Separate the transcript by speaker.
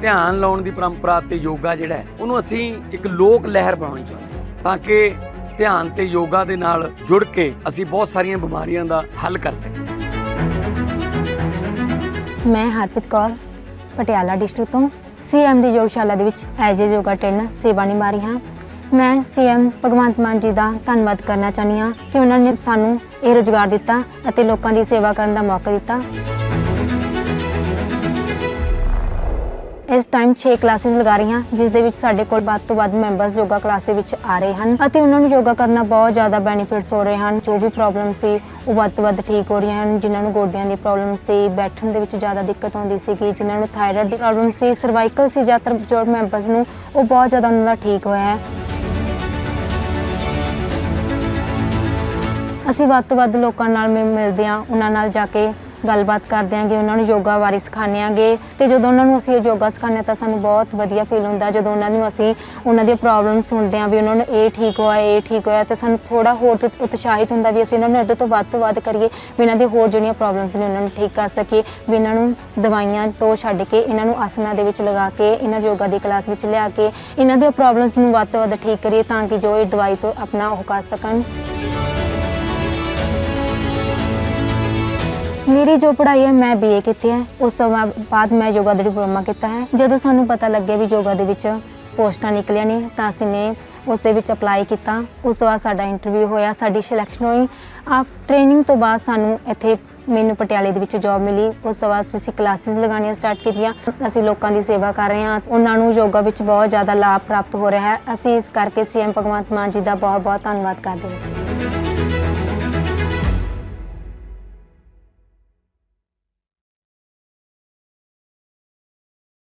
Speaker 1: ਧਿਆਨ ਲਾਉਣ ਦੀ ਪਰੰਪਰਾ ਤੇ ਯੋਗਾ ਜਿਹੜਾ ਉਹਨੂੰ ਅਸੀਂ ਇੱਕ ਲੋਕ ਲਹਿਰ ਬਣਾਉਣੀ ਚਾਹੁੰਦੇ ਹਾਂ ਤਾਂ ਕਿ ਧਿਆਨ ਤੇ ਯੋਗਾ ਦੇ ਨਾਲ ਜੁੜ ਕੇ ਅਸੀਂ ਬਹੁਤ ਸਾਰੀਆਂ ਬਿਮਾਰੀਆਂ ਦਾ ਹੱਲ ਕਰ ਸਕੀਏ।
Speaker 2: ਮੈਂ ਹਰਪ੍ਰੀਤ ਕੌਰ, ਪਟਿਆਲਾ ਡਿਸਟ੍ਰਿਕਟ ਤੋਂ ਸੀਐਮ ਦੀ ਯੋਗਸ਼ਾਲਾ ਦੇ ਵਿੱਚ ਐਜ ਏ ਯੋਗਾ ਟ੍ਰੇਨਰ ਸੇਵਾ ਨਿਭਾ ਰਹੀ ਹਾਂ। ਮੈਂ ਸੀਐਮ ਭਗਵੰਤ ਮਾਨ ਜੀ ਦਾ ਧੰਨਵਾਦ ਕਰਨਾ ਚਾਹੁੰਦੀ ਹਾਂ ਕਿ ਉਹਨਾਂ ਨੇ ਸਾਨੂੰ ਇਹ ਰੁਜ਼ਗਾਰ ਦਿੱਤਾ ਅਤੇ ਲੋਕਾਂ ਦੀ ਸੇਵਾ ਕਰਨ ਦਾ ਮੌਕਾ ਦਿੱਤਾ। ਇਸ ਟਾਈਮ 6 ਕਲਾਸਿਸ ਲਗਾ ਰਹੀ ਹਾਂ ਜਿਸ ਦੇ ਵਿੱਚ ਸਾਡੇ ਕੋਲ ਵੱਧ ਤੋਂ ਵੱਧ ਮੈਂਬਰਸ ਯੋਗਾ ਕਲਾਸ ਦੇ ਵਿੱਚ ਆ ਰਹੇ ਹਨ ਅਤੇ ਉਹਨਾਂ ਨੂੰ ਯੋਗਾ ਕਰਨਾ ਬਹੁਤ ਜ਼ਿਆਦਾ ਬੈਨੀਫਿਟਸ ਹੋ ਰਹੇ ਹਨ। ਜੋ ਵੀ ਪ੍ਰੋਬਲਮ ਸੀ, ਉਹ ਵੱਧ ਤੋਂ ਵੱਧ ਠੀਕ ਹੋ ਰਹੀਆਂ ਹਨ। ਜਿਨ੍ਹਾਂ ਨੂੰ ਗੋਡਿਆਂ ਦੀ ਪ੍ਰੋਬਲਮ ਸੀ, ਬੈਠਣ ਦੇ ਵਿੱਚ ਜ਼ਿਆਦਾ ਦਿੱਕਤ ਆਉਂਦੀ ਸੀਗੀ, ਜਿਨ੍ਹਾਂ ਨੂੰ ਥਾਇਰਾਇਡ ਦੀ ਪ੍ਰੋਬਲਮ ਸੀ ਸਰਵਾਈਕਲ ਸੀ ਜ਼ਿਆਦਾਤਰ ਜੋ ਮੈਂਬਰਸ ਨੂੰ, ਉਹ ਬਹੁਤ ਜ਼ਿਆਦਾ ਉਹਨਾਂ ਦਾ ਠੀਕ ਹੋਇਆ ਹੈ। ਅਸੀਂ ਵੱਧ ਤੋਂ ਵੱਧ ਲੋਕਾਂ ਨਾਲ ਮਿਲ- ਮਿਲਦੇ ਹਾਂ, ਉਹਨਾਂ ਨਾਲ ਜਾ ਕੇ ਗੱਲਬਾਤ ਕਰਦੇ ਆਂਗੇ, ਉਹਨਾਂ ਨੂੰ ਯੋਗਾ ਬਾਰੇ ਸਿਖਾਉਂਦੇ ਆਂਗੇ। ਤੇ ਜਦੋਂ ਉਹਨਾਂ ਨੂੰ ਅਸੀਂ ਯੋਗਾ ਸਿਖਾਉਂਦੇ ਹਾਂ ਤਾਂ ਸਾਨੂੰ ਬਹੁਤ ਵਧੀਆ ਫੀਲ ਹੁੰਦਾ। ਜਦੋਂ ਉਹਨਾਂ ਨੂੰ ਅਸੀਂ ਉਹਨਾਂ ਦੀਆਂ ਪ੍ਰੋਬਲਮ ਸੁਣਦੇ ਹਾਂ ਵੀ ਉਹਨਾਂ ਨੂੰ ਇਹ ਠੀਕ ਹੋਇਆ, ਇਹ ਠੀਕ ਹੋਇਆ, ਤੇ ਸਾਨੂੰ ਥੋੜਾ ਹੋਰ ਉਤਸ਼ਾਹਿਤ ਹੁੰਦਾ ਵੀ ਅਸੀਂ ਇਹਨਾਂ ਨੂੰ ਇਹਦੇ ਤੋਂ ਵੱਧ ਤੋਂ ਵੱਧ ਕਰੀਏ, ਵੀ ਇਹਨਾਂ ਦੀ ਹੋਰ ਜਿਹੜੀਆਂ ਪ੍ਰੋਬਲਮਸ ਨੇ ਉਹਨਾਂ ਨੂੰ ਠੀਕ ਕਰ ਸਕੀਏ, ਵੀ ਇਹਨਾਂ ਨੂੰ ਦਵਾਈਆਂ ਤੋਂ ਛੱਡ ਕੇ ਇਹਨਾਂ ਨੂੰ ਆਸਨਾਂ ਦੇ ਵਿੱਚ ਲਗਾ ਕੇ, ਇਹਨਾਂ ਯੋਗਾ ਦੀ ਕਲਾਸ ਵਿੱਚ ਲਿਆ ਕੇ, ਇਹਨਾਂ ਦੀਆਂ ਪ੍ਰੋਬਲਮਸ ਨੂੰ ਵੱਧ ਤੋਂ ਵੱਧ ਠੀਕ ਕਰੀਏ ਤਾਂ ਕਿ ਜੋ ਇਹ ਦਵਾਈ ਤੋਂ ਆਪਣਾ ਉਹ ਕਰ ਸਕਣ। ਮੇਰੀ ਜੋ ਪੜ੍ਹਾਈ ਹੈ, ਮੈਂ ਬੀਏ ਕੀਤੀ ਹੈ। ਉਸ ਤੋਂ ਬਾ- ਬਾਅਦ ਮੈਂ ਯੋਗਾ ਦਾ ਡਿਪਲੋਮਾ ਕੀਤਾ ਹੈ। ਜਦੋਂ ਸਾਨੂੰ ਪਤਾ ਲੱਗਿਆ ਵੀ ਯੋਗਾ ਦੇ ਵਿੱਚ ਪੋਸਟਾਂ ਨਿਕਲੀਆਂ ਨੇ, ਤਾਂ ਅਸੀਂ ਨੇ ਉਸ ਦੇ ਵਿੱਚ ਅਪਲਾਈ ਕੀਤਾ। ਉਸ ਤੋਂ ਬਾਅਦ ਸਾਡਾ ਇੰਟਰਵਿਊ ਹੋਇਆ, ਸਾਡੀ ਸਿਲੈਕਸ਼ਨ ਹੋਈ। ਆਫ ਟ੍ਰੇਨਿੰਗ ਤੋਂ ਬਾਅਦ ਸਾਨੂੰ ਇੱਥੇ ਮੈਨੂੰ ਪਟਿਆਲੇ ਦੇ ਵਿੱਚ ਜੌਬ ਮਿਲੀ। ਉਸ ਤੋਂ ਬਾਅਦ ਅਸੀਂ ਕਲਾਸਿਸ ਲਗਾਉਣੀਆਂ ਸਟਾਰਟ ਕੀਤੀਆਂ। ਅਸੀਂ ਲੋਕਾਂ ਦੀ ਸੇਵਾ ਕਰ ਰਹੇ ਹਾਂ। ਉਹਨਾਂ ਨੂੰ ਯੋਗਾ ਵਿੱਚ ਬਹੁਤ ਜ਼ਿਆਦਾ ਲਾਭ ਪ੍ਰਾਪਤ ਹੋ ਰਿਹਾ ਹੈ। ਅਸੀਂ ਇਸ ਕਰਕੇ ਸੀਐਮ ਭਗਵੰਤ ਮਾਨ ਜੀ ਦਾ ਬਹੁਤ ਬਹੁਤ ਧੰਨਵਾਦ ਕਰਦੇ ਹਾਂ। ਜੀ